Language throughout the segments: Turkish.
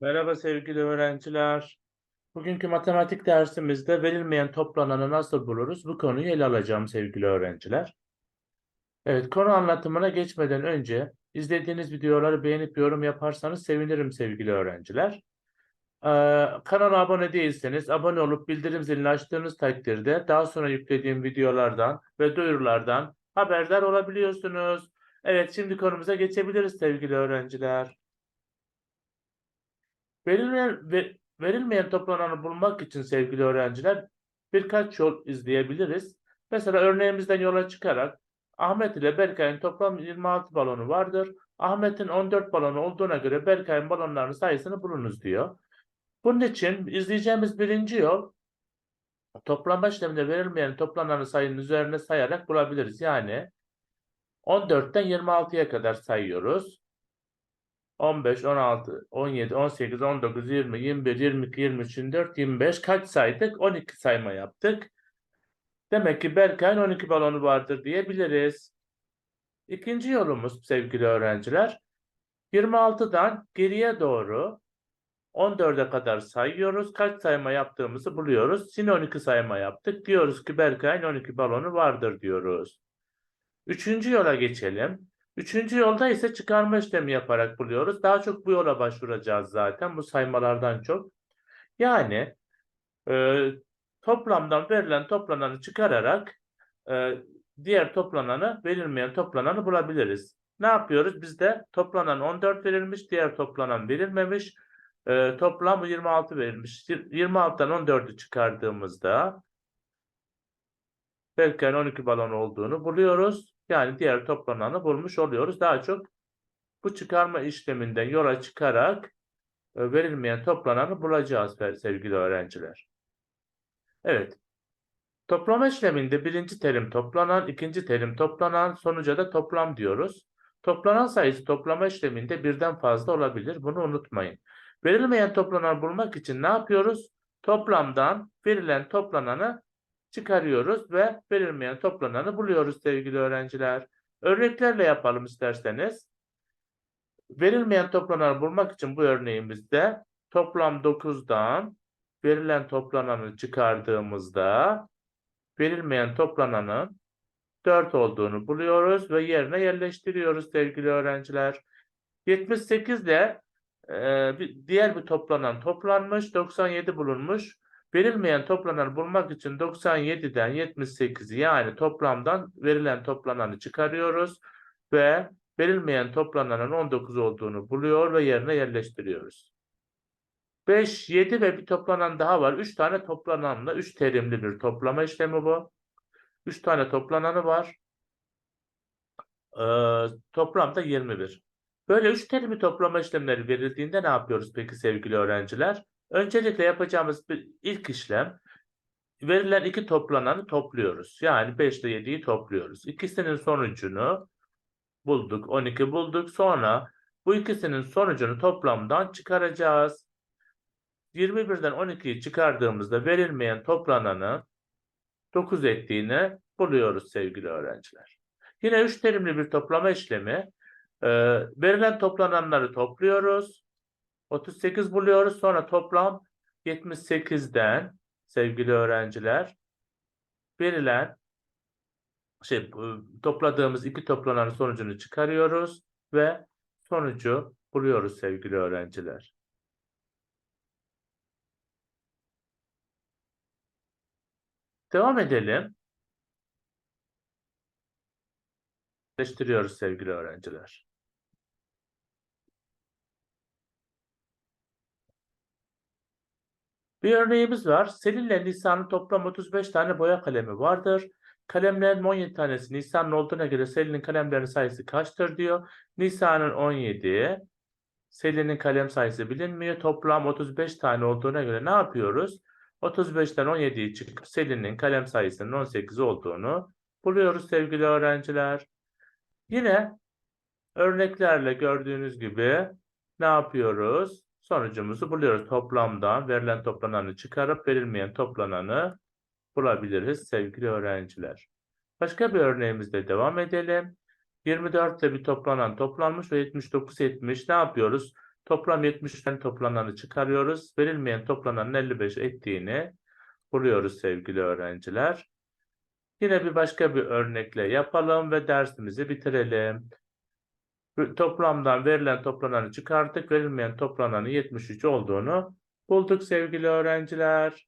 Merhaba sevgili öğrenciler. Bugünkü matematik dersimizde verilmeyen toplananı nasıl buluruz? Bu konuyu ele alacağım sevgili öğrenciler. Evet, konu anlatımına geçmeden önce izlediğiniz videoları beğenip yorum yaparsanız sevinirim sevgili öğrenciler. Ee, kanala abone değilseniz abone olup bildirim zilini açtığınız takdirde daha sonra yüklediğim videolardan ve duyurulardan haberdar olabiliyorsunuz. Evet, şimdi konumuza geçebiliriz sevgili öğrenciler. Verilmeyen, ve- verilmeyen toplananı bulmak için sevgili öğrenciler birkaç yol izleyebiliriz. Mesela örneğimizden yola çıkarak Ahmet ile Berkay'ın toplam 26 balonu vardır. Ahmet'in 14 balonu olduğuna göre Berkay'ın balonlarının sayısını bulunuz diyor. Bunun için izleyeceğimiz birinci yol toplama işleminde verilmeyen toplananı sayının üzerine sayarak bulabiliriz. Yani 14'ten 26'ya kadar sayıyoruz. 15, 16, 17, 18, 19, 20, 21, 22, 23, 24, 25 kaç saydık? 12 sayma yaptık. Demek ki Berkay'ın 12 balonu vardır diyebiliriz. İkinci yolumuz sevgili öğrenciler. 26'dan geriye doğru 14'e kadar sayıyoruz. Kaç sayma yaptığımızı buluyoruz. Yine 12 sayma yaptık. Diyoruz ki Berkay'ın 12 balonu vardır diyoruz. Üçüncü yola geçelim. Üçüncü yolda ise çıkarma işlemi yaparak buluyoruz. Daha çok bu yola başvuracağız zaten bu saymalardan çok. Yani e, toplamdan verilen toplananı çıkararak e, diğer toplananı verilmeyen toplananı bulabiliriz. Ne yapıyoruz? Bizde toplanan 14 verilmiş, diğer toplanan verilmemiş. E, toplam 26 verilmiş. 26'dan 14'ü çıkardığımızda Berkay'ın 12 balon olduğunu buluyoruz. Yani diğer toplananı bulmuş oluyoruz. Daha çok bu çıkarma işleminden yola çıkarak e, verilmeyen toplananı bulacağız sevgili öğrenciler. Evet. Toplama işleminde birinci terim toplanan, ikinci terim toplanan, sonuca da toplam diyoruz. Toplanan sayısı toplama işleminde birden fazla olabilir. Bunu unutmayın. Verilmeyen toplananı bulmak için ne yapıyoruz? Toplamdan verilen toplananı çıkarıyoruz ve verilmeyen toplananı buluyoruz sevgili öğrenciler. Örneklerle yapalım isterseniz. Verilmeyen toplananı bulmak için bu örneğimizde toplam 9'dan verilen toplananı çıkardığımızda verilmeyen toplananın 4 olduğunu buluyoruz ve yerine yerleştiriyoruz sevgili öğrenciler. 78 ile e, diğer bir toplanan toplanmış, 97 bulunmuş. Verilmeyen toplananı bulmak için 97'den 78'i yani toplamdan verilen toplananı çıkarıyoruz ve verilmeyen toplananın 19 olduğunu buluyor ve yerine yerleştiriyoruz. 5, 7 ve bir toplanan daha var. 3 tane toplananla 3 terimli bir toplama işlemi bu. 3 tane toplananı var. Ee, toplamda 21. Böyle 3 terimli toplama işlemleri verildiğinde ne yapıyoruz peki sevgili öğrenciler? Öncelikle yapacağımız bir ilk işlem verilen iki toplananı topluyoruz. Yani 5 ile 7'yi topluyoruz. İkisinin sonucunu bulduk. 12 bulduk. Sonra bu ikisinin sonucunu toplamdan çıkaracağız. 21'den 12'yi çıkardığımızda verilmeyen toplananı 9 ettiğini buluyoruz sevgili öğrenciler. Yine 3 terimli bir toplama işlemi. Ee, verilen toplananları topluyoruz. 38 buluyoruz. Sonra toplam 78'den sevgili öğrenciler verilen şey topladığımız iki toplananın sonucunu çıkarıyoruz ve sonucu buluyoruz sevgili öğrenciler. Devam edelim. Birleştiriyoruz sevgili öğrenciler. Bir örneğimiz var. Selin ile Nisan'ın toplam 35 tane boya kalemi vardır. Kalemlerin 17 tanesi Nisan'ın olduğuna göre Selin'in kalemlerinin sayısı kaçtır diyor. Nisan'ın 17, Selin'in kalem sayısı bilinmiyor. Toplam 35 tane olduğuna göre ne yapıyoruz? 35'ten 17'yi çıkıp Selin'in kalem sayısının 18 olduğunu buluyoruz sevgili öğrenciler. Yine örneklerle gördüğünüz gibi ne yapıyoruz? Sonucumuzu buluyoruz. Toplamdan verilen toplananı çıkarıp verilmeyen toplananı bulabiliriz sevgili öğrenciler. Başka bir örneğimizde devam edelim. 24 ile bir toplanan toplanmış ve 79 etmiş. Ne yapıyoruz? Toplam 70'ten toplananı çıkarıyoruz. Verilmeyen toplananın 55 ettiğini buluyoruz sevgili öğrenciler. Yine bir başka bir örnekle yapalım ve dersimizi bitirelim. Toplamdan verilen toplananı çıkarttık. Verilmeyen toplananın 73 olduğunu bulduk sevgili öğrenciler.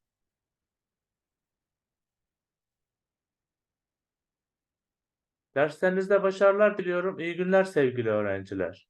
Derslerinizde başarılar diliyorum. İyi günler sevgili öğrenciler.